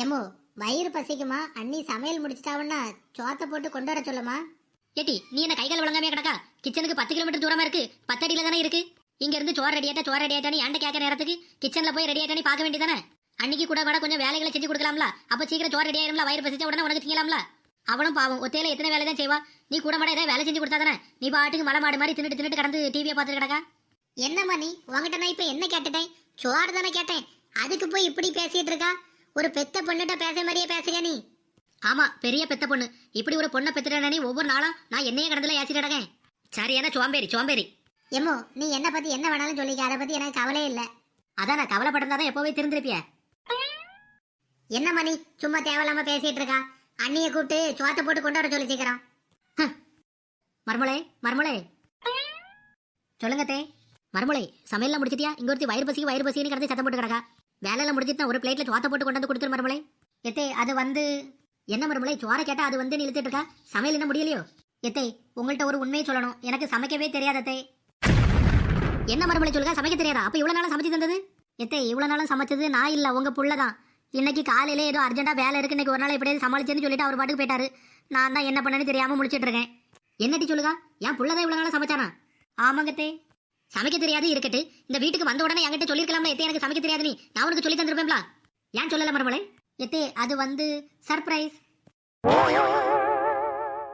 எம்மோ வயிறு பசிக்குமா? அண்ணி சமையல் முடிச்சிட்டாவன்னா சோத்தை போட்டு கொண்டு வர சொல்லுமா? ஏட்டி நீ என்ன கைகால் விளங்காமே கிடக்கா? கிச்சனுக்கு பத்து கிலோமீட்டர் தூரமா இருக்கு. பத்தடியில தானே இருக்கு. இங்க இருந்து சோறு ரெடி ஆயிட்டா சோறு ரெடி ஆயிட்டானு ஏன்ட கேட்க நேரத்துக்கு? கிச்சன்ல போய் ரெடி ஆயிட்டானு பார்க்க வேண்டியதானே அன்னைக்கு கூட கூட கொஞ்சம் வேலைகளை செஞ்சு கொடுக்கலாம்ல. அப்ப சீக்கிரம் சோறு ரெடி ஆயிரும்ல வயிறு பசிச்ச உடனே உனக்கு திங்கலாம்ல அவனும் பாவம் ஒத்தையில எத்தனை வேலை தான் செய்வா? நீ கூட மாட ஏதாவது வேலை செஞ்சு கொடுத்தாதானே நீ பாட்டுக்கு மலை மாடு மாதிரி தின்னுட்டு தின்னுட்டு கடந்து டிவியை பார்த்துட்டு கிடக்கா? என்னம்மா நீ? உங்ககிட்ட நான் இப்ப என்ன கேட்டுட்டேன்? சோறு தானே கேட்டேன். அதுக்கு போய் இப்படி பேசிட்டு இருக்கா? ஒரு பெத்த பொண்ணுகிட்ட பேச மாதிரியே பேசுக நீ? ஆமா பெரிய பெத்த பொண்ணு. இப்படி ஒரு பொண்ணை பெத்துட்டேனே ஒவ்வொரு நாளும் நான் என்னையே கடந்துல ஏசிட்டு கிடக்கேன். சரியான சோம்பேறி சோம்பேறி. எம்மோ நீ என்ன பத்தி என்ன வேணாலும் சொல்லிக்க அதை பத்தி எனக்கு கவலையே இல்ல. அதான் நான் கவலைப்பட்டிருந்தாதான் எப்போவே திருந்திருப்பிய. என்ன மணி சும்மா தேவையில்லாம பேசிட்டு இருக்கா? அண்ணிய கூப்பிட்டு சோத்தை போட்டு கொண்டு வர சொல்லி சீக்கிரம். மர்மலே மர்மலே சொல்லுங்க தே. மறுமலை சமையல்லாம் முடிச்சிட்டியா? இங்க ஒருத்தி வயிறு பசிக்கு வயிறு பசின்னு கிடந்து சத்தம் போட்டு கிடக்கா. வேலையெல்லாம் முடிச்சிட்டு ஒரு பிளேட்ல சோத்தை போட்டு கொண்டு வந்து கொடுத்துரு மர்மலை எத்தே அது வந்து என்ன மறுமலை சுவார கேட்டா அது வந்து இழுத்துட்டு இருக்கா? சமையல் என்ன முடியலையோ? எத்தே உங்கள்கிட்ட ஒரு உண்மையை சொல்லணும். எனக்கு சமைக்கவே தெரியாதத்தே என்ன மறுமொழி சொல்லுங்க? சமைக்க தெரியாதா? அப்ப இவ்வளவு நாளா சமைச்சு தந்தது? எத்தே இவ்வளவு நாளா சமைச்சது நான் இல்ல உங்க புள்ள தான். இன்னைக்கு காலையில ஏதோ அர்ஜென்டா வேலை இருக்கு. இன்னைக்கு ஒரு நாள் எப்படியாவது சமாளிச்சேன்னு சொல்லிட்டு அவர் பாட்டுக்கு போயிட்டாரு. நான் தான் என்ன பண்ணேன்னு தெரியாம முடிச்சிட்டு இருக்கேன். என்னட்டி சொல்லுங்க என் புள்ளதான் இவ்வளவு நாளா சமைச்சானா? ஆமாங்கத்தே சமைக்க தெரியாது இருக்கட்டு. இந்த வீட்டுக்கு வந்த உடனே என்கிட்ட சொல்லிருக்கலாம்ல எத்தே எனக்கு சமைக்க தெரியாது நீ. நான் உனக்கு சொல்லி தந்திருப்பேன்ல. ஏன் சொல்லல மரமலை எத்தே அது வந்து சர்ப்ரைஸ்